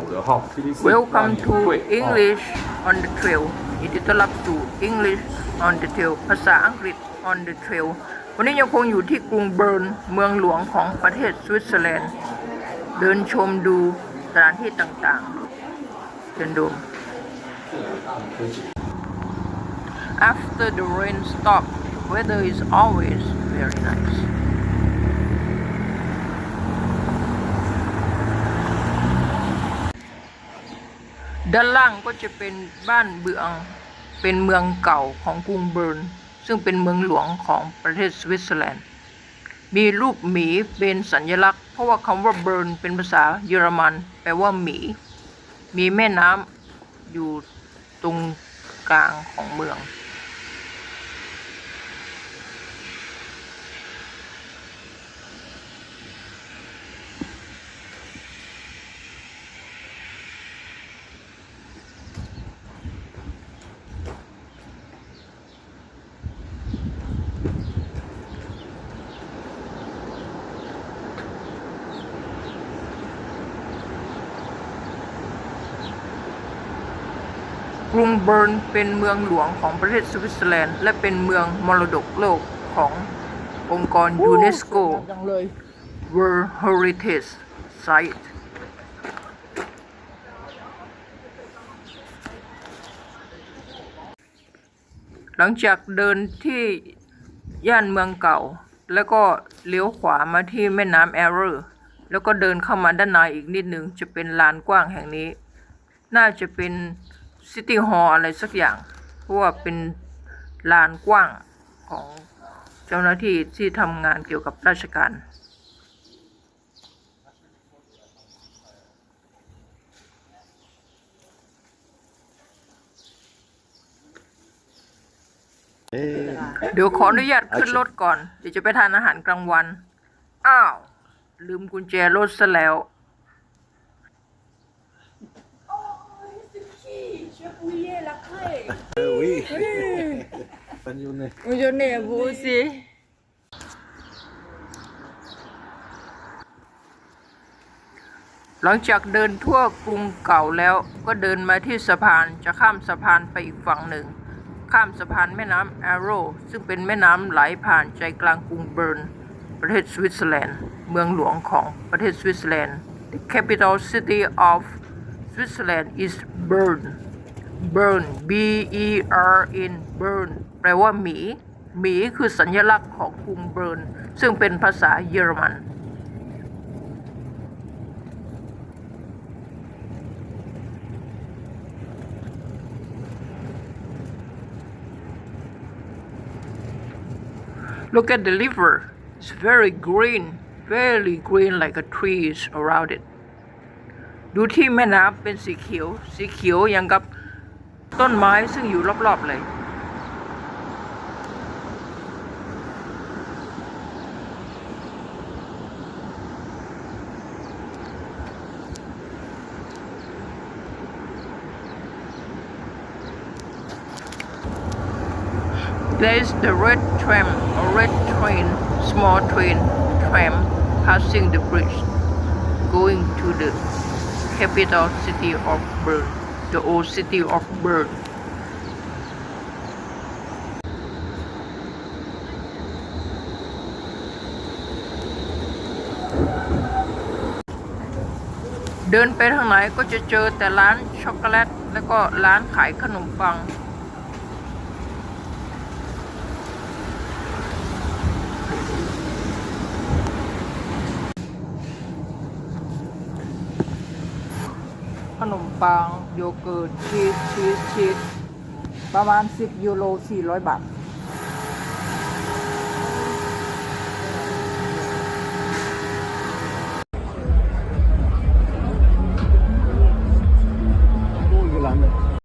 Welcome to English on the Trail ยินดีต้อนรับสู่ English on the Trail ภาษาอังกฤษ on the Trail วันนี้ยังคงอยู่ที่กรุงเบิร์น เมืองหลวงของประเทศสวิตเซอร์แลนด์ เดินชมดูสถานที่ต่างๆเดินดู After the rain stopped, weather is always very nice. ด้านล่างก็จะเป็นบ้านเบืองเป็นเมืองเก่าของกรุงเบิร์น ซึ่งเป็นเมืองหลวงของประเทศสวิตเซอร์แลนด์ มีรูปหมีเป็นสัญลักษณ์ เพราะว่าคำว่าเบิร์นเป็นภาษาเยอรมัน แปลว่าหมี มีแม่น้ำอยู่ตรงกลางของเมือง กรุงเบิร์นเป็นเมืองหลวงของประเทศสวิตเซอร์แลนด์ และเป็นเมืองมรดกโลกขององค์กรยูเนสโก World Heritage Site หลังจากเดินที่ย่านเมืองเก่า แล้วก็เลี้ยวขวามาที่แม่น้ำแอร์เรอร์ แล้วก็เดินเข้ามาด้านในอีกนิดหนึ่งจะเป็นลานกว้างแห่งนี้ น่าจะเป็น ซิตี้ฮอลอะไรสักอย่าง เพราะว่าเป็นลานกว้างของเจ้าหน้าที่ที่ทำงานเกี่ยวกับราชการ เดี๋ยวขออนุญาตขึ้นรถก่อน เดี๋ยวจะไปทานอาหารกลางวัน อ้าว ลืมกุญแจรถซะแล้ว Euh, oui. Bonne journée. Bonne journée à vous aussi หลังจากเดินทั่วกรุงเก่าแล้วก็เดินมาที่สะพานจะข้ามสะพานไปอีกฝั่งหนึ่ง ข้ามสะพานแม่น้ำแอโรซึ่งเป็นแม่น้ำไหลผ่านใจกลางกรุงเบิร์น ประเทศสวิตเซอร์แลนด์ เมืองหลวงของประเทศสวิตเซอร์แลนด์ The capital city of Switzerland is Bern Bern B E R N Bern แปลว่าหมี หมีคือสัญลักษณ์ของกรุงเบิร์น ซึ่งเป็นภาษาเยอรมัน Look at the river. It's very green, very green like a trees around it. ดูที่แม่น้ำเป็นสีเขียว สีเขียวอย่างกับ ต้นไม้ซึ่งอยู่รอบๆเลย There is the red tram or red train, small train tram passing the bridge, going to the capital city of Bern, The old city of Bern. เดินไปทางไหนก็จะเจอแต่ร้านช็อกโกแลต แล้วก็ร้านขายขนมปัง นมปัง โยเกิร์ตชีสชีสชีสประมาณ 10 ยูโร 400 บาท